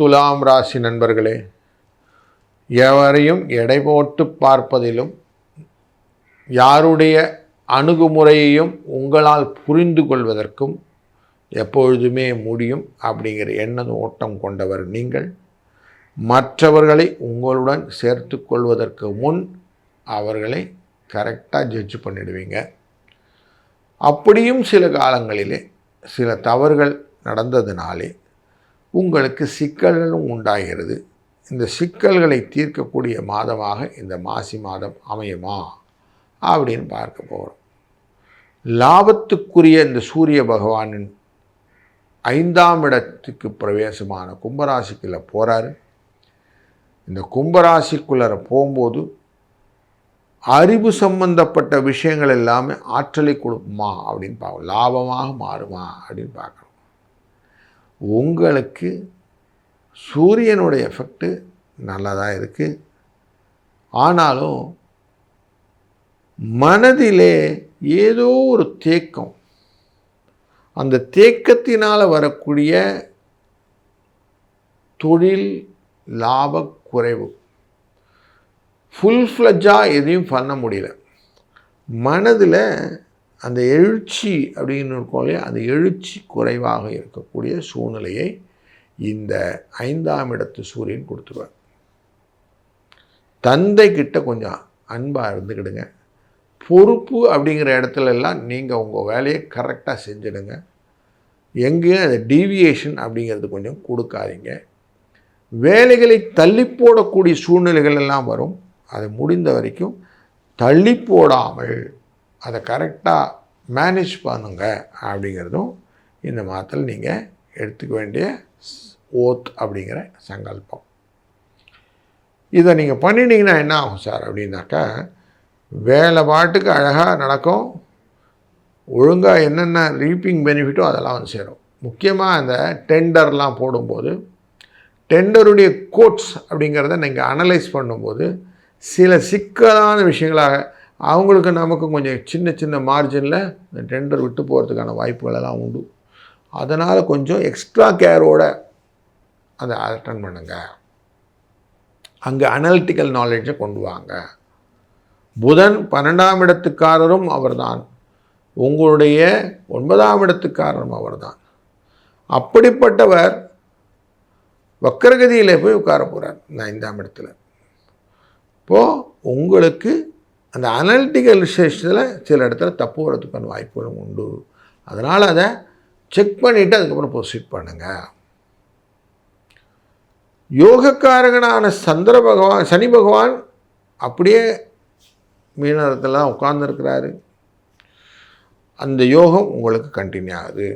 துலாம் ராசி நண்பர்களே எவரையும் எடை போட்டு பார்ப்பதிலும் யாருடைய அணுகுமுறையையும் உங்களால் புரிந்து கொள்வதற்கும் எப்பொழுதுமே முடியும் அப்படிங்கிற எண்ண ஓட்டம் கொண்டவர் நீங்கள். மற்றவர்களை உங்களுடன் சேர்த்து கொள்வதற்கு முன் அவர்களை கரெக்டாக ஜட்ஜ் பண்ணிடுவீங்க. அப்படியும் சில காலங்களிலே சில தவறுகள் நடந்ததுனாலே உங்களுக்கு சிக்கல்களும் உண்டாகிறது. இந்த சிக்கல்களை தீர்க்கக்கூடிய மாதமாக இந்த மாசி மாதம் அமையுமா? அப்படின்னு பார்க்க போகிறோம் லாபத்துக்குரிய இந்த சூரிய பகவானின் ஐந்தாம் இடத்துக்கு பிரவேசமான கும்பராசிக்குள்ளே போகிறாரு இந்த கும்பராசிக்குள்ளே போகும்போது அறிவு சம்பந்தப்பட்ட விஷயங்கள் எல்லாமே ஆற்றலை கொடுக்குமா அப்படின்னு பார்க்கணும் லாபமாக மாறுமா அப்படின்னு பார்க்கணும் உங்களுக்கு சூரியனுடைய எஃபெக்ட்டு நல்லதாக இருக்குது ஆனாலும் மனதிலே ஏதோ ஒரு தேக்கம். அந்த தேக்கத்தினால் வரக்கூடிய தொழில் லாப குறைவு. ஃபுல் ஃப்ளஜாக எதையும் பண்ண முடியல. மனதில் அந்த எழுச்சி அப்படின்னு இருக்கோம் இல்லையா அந்த எழுச்சி குறைவாக இருக்கக்கூடிய சூழ்நிலையை இந்த ஐந்தாம் இடத்து சூரியன் கொடுத்துருவார். தந்தை கிட்ட கொஞ்சம் அன்பாக இருந்துக்கிடுங்க. பொறுப்பு அப்படிங்கிற இடத்துல எல்லாம் நீங்கள் உங்கள் வேலையை கரெக்டாக செஞ்சிடுங்க. எங்கேயும் அந்த டீவியேஷன் அப்படிங்கிறது கொஞ்சம் கொடுக்காதீங்க. வேலைகளை தள்ளி போடக்கூடிய சூழ்நிலைகள் எல்லாம் வரும். அதை முடிந்த வரைக்கும் தள்ளி போடாமல் அதை கரெக்டாக மேனேஜ் பண்ணுங்க அப்படிங்கிறதும் இந்த மாதத்தில் நீங்கள் எடுத்துக்க வேண்டிய ஓத் அப்படிங்கிற சங்கல்பம். இதை நீங்கள் பண்ணிட்டீங்கன்னா என்ன ஆகும் சார் அப்படின்னாக்கா வேலை பாட்டுக்கு அழகாக நடக்கும் ஒழுங்காக என்னென்ன ரீப்பிங் பெனிஃபிட்டோ அதெல்லாம் வந்து சேரும். முக்கியமாக அந்த டெண்டர்லாம் போடும்போது டெண்டருடைய கோட்ஸ் அப்படிங்கிறத நீங்கள் அனலைஸ் பண்ணும்போது சில சிக்கலான விஷயங்களாக அவங்களுக்கு நமக்கும் கொஞ்சம் சின்ன சின்ன மார்ஜினில் இந்த டெண்டர் விட்டு போகிறதுக்கான வாய்ப்புகள் எல்லாம் உண்டு. அதனால் கொஞ்சம் எக்ஸ்ட்ரா கேரோட அதை அட்டன் பண்ணுங்கள் அங்கே அனலிட்டிக்கல் நாலேஜை கொண்டு வாங்க. புதன் பன்னெண்டாம் இடத்துக்காரரும் அவர்தான். உங்களுடைய ஒன்பதாம் இடத்துக்காரரும் அவர்தான். அப்படிப்பட்டவர் வக்கரகதியில் போய் உட்கார போகிறார் இந்த ஐந்தாம் இடத்துல. இப்போது உங்களுக்கு அந்த அனலிட்டிக்கல் விஷயத்தில் சில இடத்துல தப்பு வர்றதுக்கான வாய்ப்புகளும் உண்டு. அதனால் அதை செக் பண்ணிவிட்டு அதுக்கப்புறம் ப்ரொசீட் பண்ணுங்கள் யோகக்காரகனான சந்திர பகவான் சனி பகவான் அப்படியே மீனத்தில் உட்கார்ந்துருக்கிறாரு. அந்த யோகம் உங்களுக்கு கண்டினியூ ஆகுது.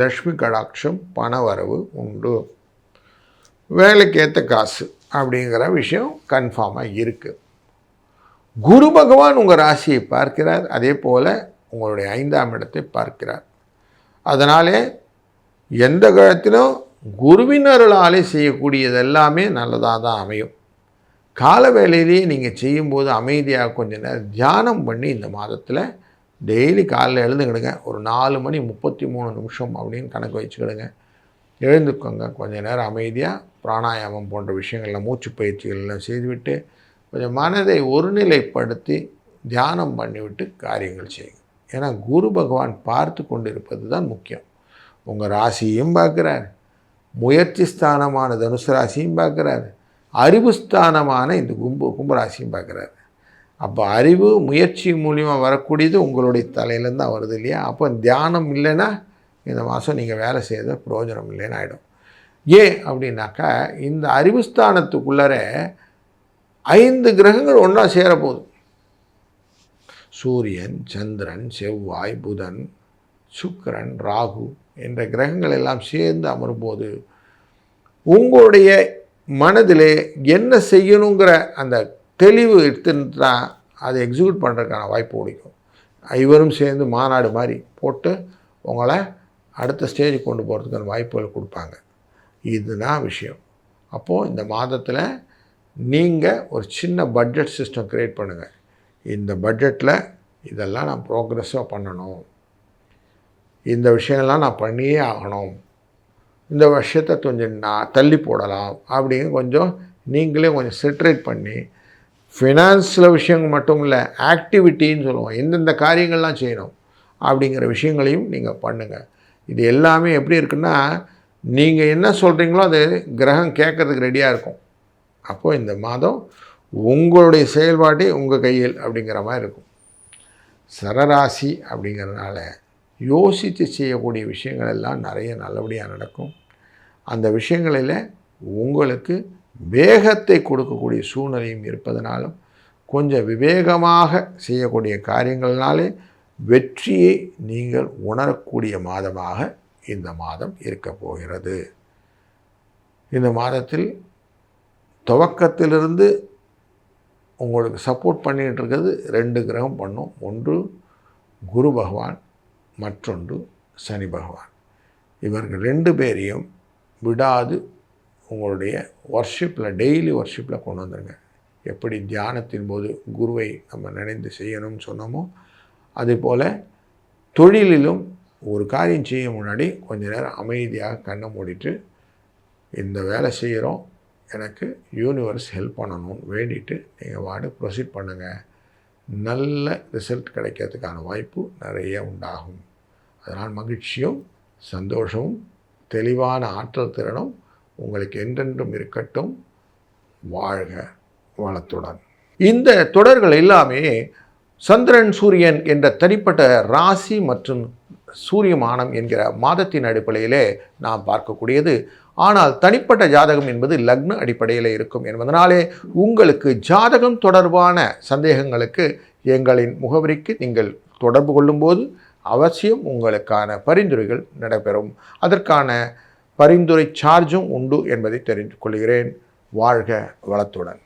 லக்ஷ்மி கடாட்சம் பண வரவு உண்டு. வேலைக்கேற்ற காசு அப்படிங்கிற விஷயம் கன்ஃபார்மாக இருக்குது குரு பகவான் உங்கள் ராசியை பார்க்கிறார் அதே போல் உங்களுடைய ஐந்தாம் இடத்தை பார்க்கிறார். அதனாலே எந்த காலத்திலும் குருவின் அருளாலே செய்யக்கூடியது எல்லாமே நல்லதாக தான் அமையும். கால வேலையிலேயே நீங்கள் செய்யும்போது அமைதியாக கொஞ்ச நேரம் தியானம் பண்ணி இந்த மாதத்தில் டெய்லி காலைல எழுந்துக்கிடுங்க. ஒரு நாலு மணி முப்பத்தி மூணு நிமிஷம் அப்படின்னு கணக்கு வச்சுக்கிடுங்க. எழுந்துக்கோங்க. கொஞ்ச நேரம் அமைதியாக பிராணாயாமம் போன்ற விஷயங்களில் மூச்சு பயிற்சிகள்லாம் செய்துவிட்டு கொஞ்சம் மனதை ஒருநிலைப்படுத்தி தியானம் பண்ணிவிட்டு காரியங்கள் செய்யுங்க. ஏன்னா குரு பகவான் பார்த்து கொண்டிருப்பது தான் முக்கியம். உங்கள் ராசியும் பார்க்குறாரு. முயற்சி ஸ்தானமான தனுசு ராசியும் பார்க்குறாரு. அறிவு ஸ்தானமான இந்த கும்பு கும்பராசியும் பார்க்குறாரு. அப்போ அறிவு முயற்சி மூலிமா வரக்கூடியது உங்களுடைய தலையிலேருந்து தான் வருது இல்லையா? அப்போ தியானம் இல்லைன்னா இந்த மாதம் நீங்கள் வேலை செய்யறது பிரயோஜனம் இல்லைன்னு ஆகிடும் ஏன் அப்படின்னாக்கா இந்த அறிவுஸ்தானத்துக்குள்ளர ஐந்து கிரகங்கள் ஒன்றா சேரப்போகுது. சூரியன் சந்திரன் செவ்வாய் புதன் சுக்கிரன் ராகு என்ற கிரகங்கள் எல்லாம் சேர்ந்து அமரும்போது உங்களுடைய மனதிலே என்ன செய்யணுங்கிற அந்த தெளிவு எடுத்துட்டா அதை எக்ஸிக்யூட் பண்ணுறதுக்கான வாய்ப்பு கிடைக்கும். ஐவரும் சேர்ந்து மாநாடு மாதிரி போட்டு உங்களை அடுத்த ஸ்டேஜுக்கு கொண்டு போகிறதுக்கான வாய்ப்புகள் கொடுப்பாங்க. இதுதான் விஷயம். அப்போது இந்த மாதத்தில் நீங்கள் ஒரு சின்ன பட்ஜெட் சிஸ்டம் க்ரியேட் பண்ணுங்கள் இந்த பட்ஜெட்டில் இதெல்லாம் நான் ப்ரோக்ரெஸ்ஸாக பண்ணணும். இந்த விஷயங்கள்லாம் நான் பண்ணியே ஆகணும். இந்த விஷயத்தை கொஞ்சம் நான் தள்ளி போடலாம். அப்படின்னு கொஞ்சம் நீங்களே கொஞ்சம் செட்ரேட் பண்ணி ஃபினான்ஸில் விஷயங்கள் மட்டும் இல்லை ஆக்டிவிட்டின்னு சொல்லுவோம். எந்தெந்த காரியங்கள்லாம் செய்யணும். அப்படிங்கிற விஷயங்களையும் நீங்கள் பண்ணுங்கள் இது எல்லாமே எப்படி இருக்குன்னா நீங்கள் என்ன சொல்கிறீங்களோ அது கிரகம் கேட்கறதுக்கு ரெடியாக இருக்கும். அப்போது இந்த மாதம் உங்களுடைய செயல்பாட்டே உங்கள் கையில் அப்படிங்கிற மாதிரி இருக்கும். சரராசி அப்படிங்கிறதுனால யோசித்து செய்யக்கூடிய விஷயங்கள் எல்லாம் நிறைய நல்லபடியாக நடக்கும். அந்த விஷயங்களில் உங்களுக்கு வேகத்தை கொடுக்கக்கூடிய சூழ்நிலையும் இருப்பதனாலும் கொஞ்சம் விவேகமாக செய்யக்கூடிய காரியங்கள்னாலே வெற்றியை நீங்கள் உணரக்கூடிய மாதமாக இந்த மாதம் இருக்க போகிறது. இந்த மாதத்தில் துவக்கத்திலிருந்து உங்களுக்கு சப்போர்ட் பண்ணிகிட்டு இருக்கிறது ரெண்டு கிரகம் பண்ணும். ஒன்று குரு பகவான் மற்றொன்று சனி பகவான். இவர்கள் ரெண்டு பேரையும் விடாது உங்களுடைய ஒர்ஷிப்பில் டெய்லி ஒர்ஷிப்பில் கொண்டு வந்துடுங்க எப்படி தியானத்தின் போது குருவை நம்ம நினைந்து செய்யணும்னு சொன்னோமோ அதே போல் தொழிலிலும் ஒரு காரியம் செய்ய முன்னாடி கொஞ்ச நேரம் அமைதியாக கண்ணை மூடிட்டு இந்த வேலை செய்கிறோம் எனக்கு யூனிவர்ஸ் ஹெல்ப் பண்ணணும்னு வேண்டிட்டு நீங்கள் வாடு ப்ரொசீட் பண்ணுங்கள் நல்ல ரிசல்ட் கிடைக்கிறதுக்கான வாய்ப்பு நிறைய உண்டாகும். அதனால் மகிழ்ச்சியும் சந்தோஷமும் தெளிவான ஆற்றல் திறனும் உங்களுக்கு என்றென்றும் இருக்கட்டும். வாழ்க வளத்துடன். இந்த தொடர்கள் எல்லாமே சந்திரன் சூரியன் என்ற தனிப்பட்ட ராசி மற்றும் சூரியமானம் என்கிற மாதத்தின் அடிப்படையிலே நாம் பார்க்கக்கூடியது. ஆனால் தனிப்பட்ட ஜாதகம் என்பது லக்ன அடிப்படையில் இருக்கும் என்பதனாலே உங்களுக்கு ஜாதகம் தொடர்பான சந்தேகங்களுக்கு எங்களின் முகவரிக்கு நீங்கள் தொடர்பு கொள்ளும்போது அவசியம் உங்களுக்கான பரிந்துரைகள் நடைபெறும். அதற்கான பரிந்துரை சார்ஜும் உண்டு என்பதை தெரிந்து கொள்கிறேன். வாழ்க வளத்துடன்.